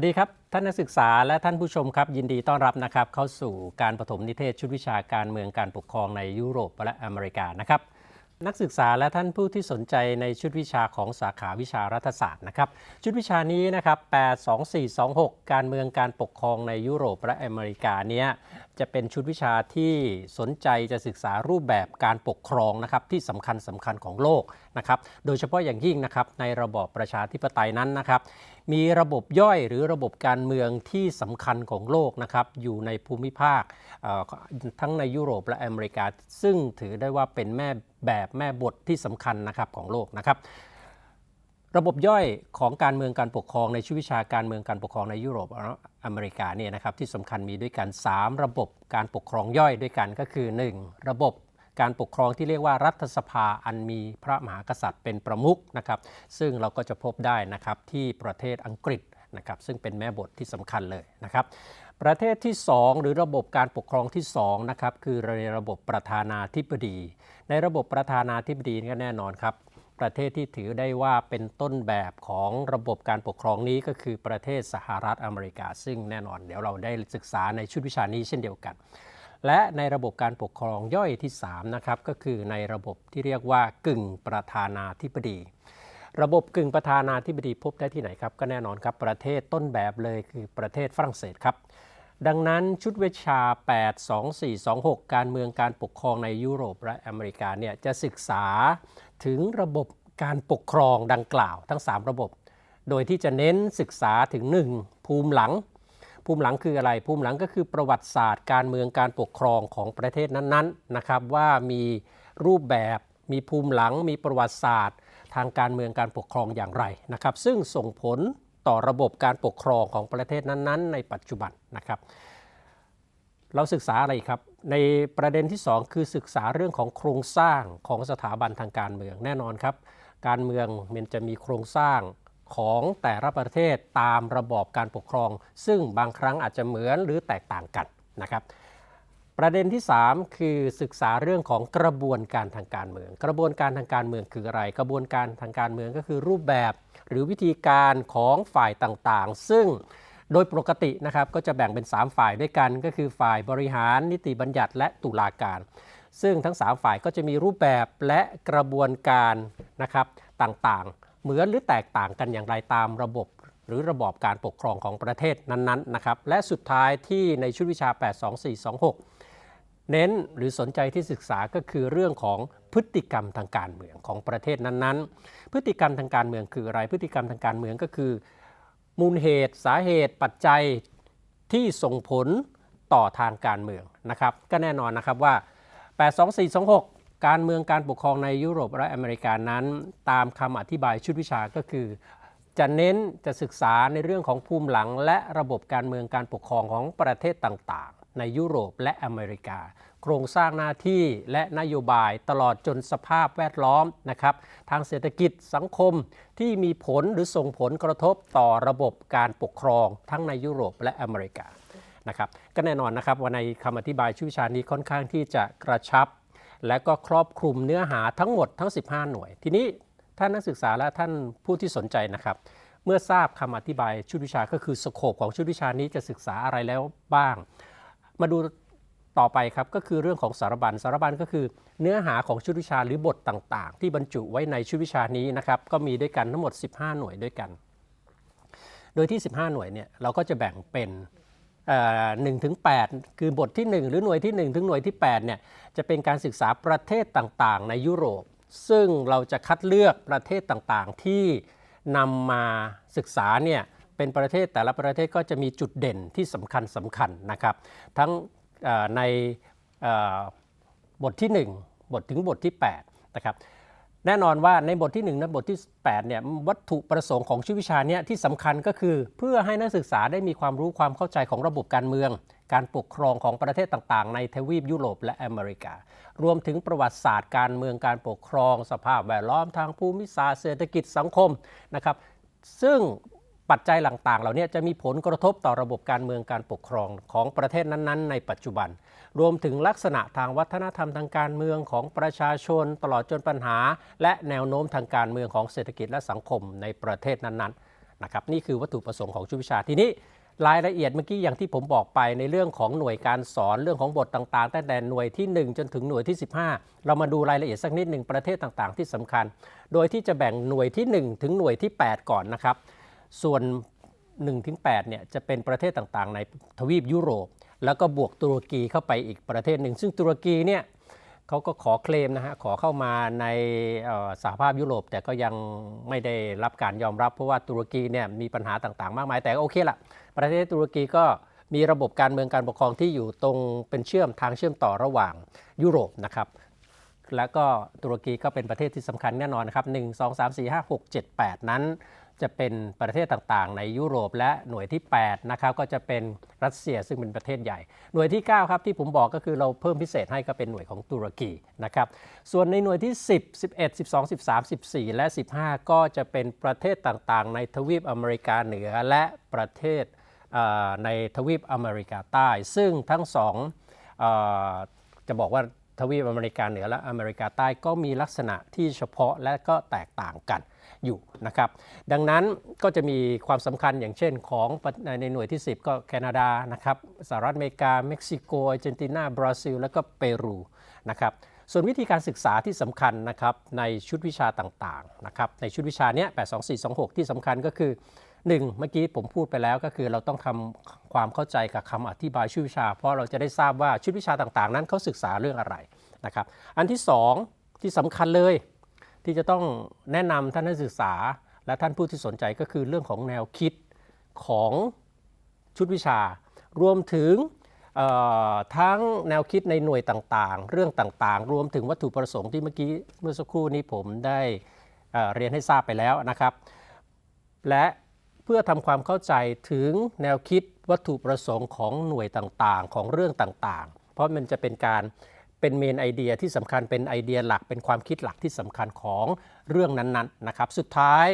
วัสดีครับ ท่านนักศึกษาและท่านผู้ชมครับ ยินดีต้อนรับนะครับ เข้าสู่การปฐมนิเทศชุดวิชาการเมืองการปกครองในยุโรปและอเมริกานะครับ นักศึกษาและท่านผู้ที่สนใจในชุดวิชาของสาขาวิชารัฐศาสตร์นะครับ ชุดวิชานี้นะครับ 82426 การเมืองการปกครองในยุโรปและอเมริกาเนี้ยจะเป็นชุดวิชาที่สนใจจะศึกษารูปแบบการปกครองนะครับที่สำคัญสำคัญของโลกนะครับ โดยเฉพาะอย่างยิ่งนะครับในระบอบประชาธิปไตยนั้นนะครับ มีระบบย่อยหรือระบบการเมืองที่สำคัญของโลกนะครับอยู่ในภูมิภาคทั้งในยุโรปและอเมริกา ซึ่งถือได้ว่าเป็นแม่แบบแม่บทที่สำคัญนะครับของโลกนะครับระบบย่อยของการเมืองการปกครองในชีววิชาการเมืองการปกครองในยุโรปอเมริกาเนี่ยนะครับที่สำคัญมีด้วยกัน 3 ระบบการปกครองย่อยด้วยกันก็คือ 1. ระบบ การปกครองที่เรียกว่ารัฐสภาอันมีพระมหากษัตริย์เป็นประมุขนะครับ ซึ่งเราก็จะพบได้นะครับที่ประเทศอังกฤษนะครับซึ่งเป็นแม่บทที่สำคัญเลยนะครับ ประเทศที่ 2 หรือระบบการปกครองที่2นะครับคือในระบบประธานาธิบดี ในระบบประธานาธิบดีก็แน่นอนครับประเทศที่ถือได้ว่าเป็นต้นแบบของระบบการปกครองนี้ก็คือประเทศสหรัฐอเมริกา ซึ่งแน่นอนเดี๋ยวเราได้ศึกษาในชุดวิชานี้เช่นเดียวกัน และในระบบการปกครองย่อยที่ 3 นะครับ ก็คือในระบบที่เรียกว่ากึ่งประธานาธิบดี ระบบกึ่งประธานาธิบดีพบได้ที่ไหนครับ ก็แน่นอนครับ ประเทศต้นแบบเลยคือประเทศฝรั่งเศสครับ ดังนั้นชุดวิชา 82426 การเมืองการปกครองในยุโรปและอเมริกาเนี่ยจะศึกษาถึงระบบการปกครองดังกล่าว ทั้ง 3 ระบบ โดยที่จะเน้นศึกษาถึง 1. ภูมิหลัง ภูมิหลังคืออะไร ภูมิหลังก็คือประวัติศาสตร์การเมืองการปกครองของประเทศนั้นๆนะครับว่ามีรูปแบบมีภูมิหลังมีประวัติศาสตร์ ทางการเมืองการปกครองอย่างไรนะครับ ซึ่งส่งผลต่อระบบการปกครองของประเทศนั้นๆ ในปัจจุบันนะครับ เราศึกษาอะไรครับ ในประเด็นที่ 2 คือศึกษาเรื่องของโครงสร้างของสถาบันทางการเมืองแน่นอนครับ การเมืองมันจะมีโครงสร้าง ของแต่ละประเทศตามระบอบการปกครอง ซึ่งบางครั้งอาจจะเหมือนหรือแตกต่างกันนะครับประเด็นที่ 3 คือศึกษาเรื่องของกระบวนการทางการเมือง กระบวนการทางการเมืองคืออะไร กระบวนการทางการเมืองก็คือรูปแบบ หรือวิธีการของฝ่ายต่างๆ ซึ่งโดยปกตินะครับก็จะแบ่งเป็น 3 ฝ่ายด้วยกัน ก็คือฝ่ายบริหารนิติบัญญัติและตุลาการ ซึ่งทั้ง 3 ฝ่ายก็จะมีรูปแบบและกระบวนการนะครับต่างๆ เหมือนหรือแตกต่างกันอย่างไรตามระบบหรือระบอบการปกครองของประเทศนั้นๆนะครับและสุดท้ายที่ในชุดวิชา 82426 เน้นหรือสนใจที่ศึกษาก็คือเรื่องของพฤติกรรมทางการเมืองของประเทศนั้นๆ พฤติกรรมทางการเมืองคืออะไรพฤติกรรมทางการเมืองก็คือ มูลเหตุ สาเหตุ ปัจจัยที่ส่งผลต่อทางการเมืองนะครับ ก็แน่นอนนะครับว่า 82426 การเมืองการปกครองในยุโรปและอเมริกานั้น ตามคำอธิบายชุดวิชาก็คือ จะเน้นจะศึกษาในเรื่องของภูมิหลัง และระบบการเมืองการปกครองของประเทศต่างๆ ในยุโรปและอเมริกา โครงสร้างหน้าที่และนโยบายตลอดจนสภาพแวดล้อมนะครับ ทางเศรษฐกิจสังคมที่มีผลหรือส่งผลกระทบต่อระบบการปกครองทั้งในยุโรปและอเมริกานะครับก็แน่นอนนะครับว่าในคำอธิบายชื่อวิชานี้ค่อนข้างที่จะกระชับ และก็ครอบคลุมเนื้อหาทั้งหมดทั้ง 15 หน่วย ทีนี้ท่านนักศึกษาและท่านผู้ที่สนใจนะครับ เมื่อทราบคำอธิบายชุดวิชาก็คือสโคปของชุดวิชานี้จะศึกษาอะไรแล้วบ้าง มาดูต่อไปครับก็คือเรื่องของสารบัญสารบัญก็คือ เนื้อหาของชุดวิชาหรือบทต่างๆ ที่บรรจุไว้ในชุดวิชานี้นะครับก็มีด้วยกันทั้งหมด 15 หน่วยด้วยกัน โดยที่ 15 หน่วยเนี่ยเราก็จะแบ่งเป็น หนึ่งถึง8คือบทที่ 1 หรือหน่วยที่ 1 ถึงหน่วยที่8เนี่ยจะเป็นการศึกษาประเทศต่างๆ ในยุโรป ซึ่งเราจะคัดเลือกประเทศต่างๆ ที่นำมาศึกษาเนี่ยเป็นประเทศแต่ละประเทศก็จะมีจุดเด่นที่สำคัญสำคัญนะครับ ทั้งในบทที่ 1 บทถึงบทที่8นะครับ แน่นอนว่าในบทที่1และบทที่8เนี่ยวัตถุประสงค์ของชื่อวิชาเนี้ที่สำคัญก็คือ เพื่อให้นักศึกษาได้มีความรู้ความเข้าใจของระบบการเมือง การปกครองของประเทศต่างๆ ในทวีปยุโรปและอเมริกา รวมถึงประวัติศาสตร์การเมืองการปกครอง สภาพแวดล้อมทางภูมิศาสตร์เศรษฐกิจสังคมนะครับซึ่งปัจจัยต่างๆ เหล่านี้จะมีผลกระทบต่อระบบการเมืองการปกครองของประเทศนั้นๆ ในปัจจุบัน รวมถึงลักษณะทางวัฒนธรรมทางการเมืองของประชาชน ตลอดจนปัญหา และแนวโน้มทางการเมืองของเศรษฐกิจและสังคมในประเทศนั้นๆนะครับนี่คือวัตถุประสงค์ของชุดวิชาทีนี้รายละเอียดเมื่อกี้อย่างที่ผมบอกไปในเรื่องของหน่วยการสอนเรื่องของบทต่างๆตั้งแต่หน่วยที่ 1 จนถึงหน่วยที่ 15 เรามาดูรายละเอียดสักนิดหนึ่งประเทศต่างๆ ที่สำคัญ โดยที่จะแบ่งหน่วยที่ 1 ถึงหน่วยที่ 8 ก่อนนะครับ ส่วน1ถึง8เนี่ยจะเป็นประเทศต่างๆ ในทวีปยุโรป แล้วก็บวกตุรกีเข้าไปอีกประเทศหนึ่ง ซึ่งตุรกีเนี่ยเขาก็ขอเคลมนะฮะขอเข้ามาในสหภาพยุโรป แต่ก็ยังไม่ได้รับการยอมรับ เพราะว่าตุรกีเนี่ยมีปัญหาต่างๆ มากมายแต่โอเคละประเทศตุรกีก็มีระบบการเมืองการปกครองที่อยู่ตรงเป็นเชื่อมทางเชื่อมต่อระหว่างยุโรปนะครับแล้วก็ตุรกีก็เป็นประเทศที่สำคัญแน่นอนนะครับ 1 2 3 4 5 6 7 8 นั้น จะเป็นประเทศต่างๆ ในยุโรปและหน่วยที่8นะครับก็จะเป็นรัสเซียซึ่งเป็นประเทศใหญ่ หน่วยที่9ครับที่ผมบอกก็คือเราเพิ่มพิเศษให้ก็เป็นหน่วยของตุรกีนะครับส่วนในหน่วยที่ 10 11 12 13 14 และ 15 ก็จะเป็นประเทศต่างๆ ในทวีปอเมริกาเหนือและประเทศในทวีปอเมริกาใต้ ซึ่งทั้งสองอจะบอกว่า ทวีปอเมริกาเหนือและอเมริกาใต้ก็มีลักษณะที่เฉพาะและก็แตกต่างกันอยู่นะครับ ดังนั้นก็จะมีความสำคัญอย่างเช่นของในหน่วยที่ 10 ก็แคนาดานะครับสหรัฐอเมริกา เม็กซิโกอาร์เจนตินาบราซิล แล้วก็เปรูนะครับส่วนวิธีการศึกษาที่สำคัญนะครับในชุดวิชาต่างๆนะครับในชุดวิชาเนี้ย82426 ที่สำคัญก็คือ 1เมื่อกี้ผมพูดไปแล้วก็คือเราต้องทำความเข้าใจกับคำอธิบายชุดวิชา เพราะเราจะได้ทราบว่าชุดวิชาต่างๆ นั้นเขาศึกษาเรื่องอะไรนะครับ อันที่ 2 ที่สำคัญเลยที่จะต้องแนะนำท่านนักศึกษา และท่านผู้ที่สนใจก็คือเรื่องของแนวคิดของชุดวิชา รวมถึงทั้งแนวคิดในหน่วยต่างๆ เรื่องต่างๆ รวมถึงวัตถุประสงค์ที่เมื่อกี้เมื่อสักครู่นี้ผมได้เรียนให้ทราบไปแล้วนะครับ และ พื่อทำความเข้าใจถึงแนวคิดวัตถุประสงค์ของหน่วยต่างๆ ของเรื่องต่างๆ เพราะมันจะเป็นการเป็นเมนไอเดียที่สำคัญเป็นไอเดียหลักเป็นความคิดหลักที่สำคัญของเรื่องนั้นๆนะครับ สุดท้าย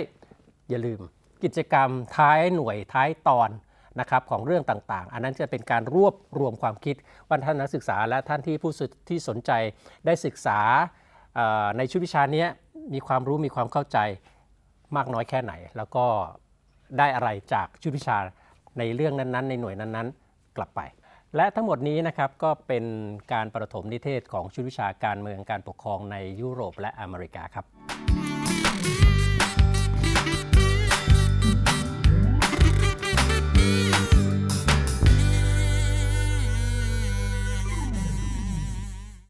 อย่าลืมกิจกรรมท้ายหน่วยท้ายตอนนะครับของเรื่องต่างๆ อันนั้นจะเป็นการรวบรวมความคิดว่าท่านนักศึกษาและท่านที่ผู้สึกที่สนใจได้ศึกษาในชุดวิชานี้มีความรู้มีความเข้าใจมากน้อยแค่ไหน แล้วก็ ได้อะไรจากชุดวิชาในเรื่องนั้นๆ ในหน่วยนั้นๆ กลับไป และทั้งหมดนี้นะครับก็เป็นการประถมนิเทศของชุดวิชาการเมืองการปกครองในยุโรปและอเมริกาครับ